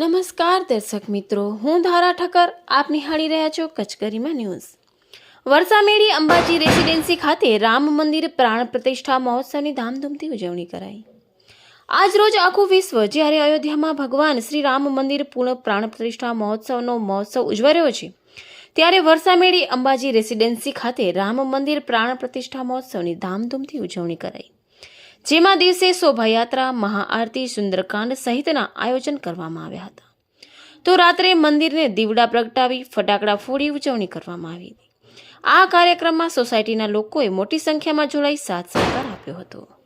નમસ્કાર દર્શક મિત્રો, હું ધારા ઠક્કર, આપ નિહાળી રહ્યા છો કચકરીમાં ન્યૂઝ. વરસામેડી અંબાજી રેસિડેન્સી ખાતે રામ મંદિર પ્રાણ પ્રતિષ્ઠા મહોત્સવની ધામધૂમથી ઉજવણી કરાઈ. આજ રોજ આખું વિશ્વ, જ્યારે અયોધ્યામાં ભગવાન શ્રી રામ મંદિર પૂર્ણ પ્રાણ પ્રતિષ્ઠા મહોત્સવનો મહોત્સવ ઉજવર્યો છે, ત્યારે વરસામેડી અંબાજી રેસિડેન્સી ખાતે રામ મંદિર પ્રાણ પ્રતિષ્ઠા મહોત્સવની ધામધૂમથી ઉજવણી કરાઈ. જેમાં દિવસે શોભાયાત્રા, મહાઆરતી, સુંદરકાંડ સહિતના આયોજન કરવામાં આવ્યા હતા. તો રાત્રે મંદિરને દીવડા પ્રગટાવી ફટાકડા ફોડી ઉજવણી કરવામાં આવી હતી. આ કાર્યક્રમમાં સોસાયટીના લોકોએ મોટી સંખ્યામાં જોડાઈ સાથ સહકાર આપ્યો હતો.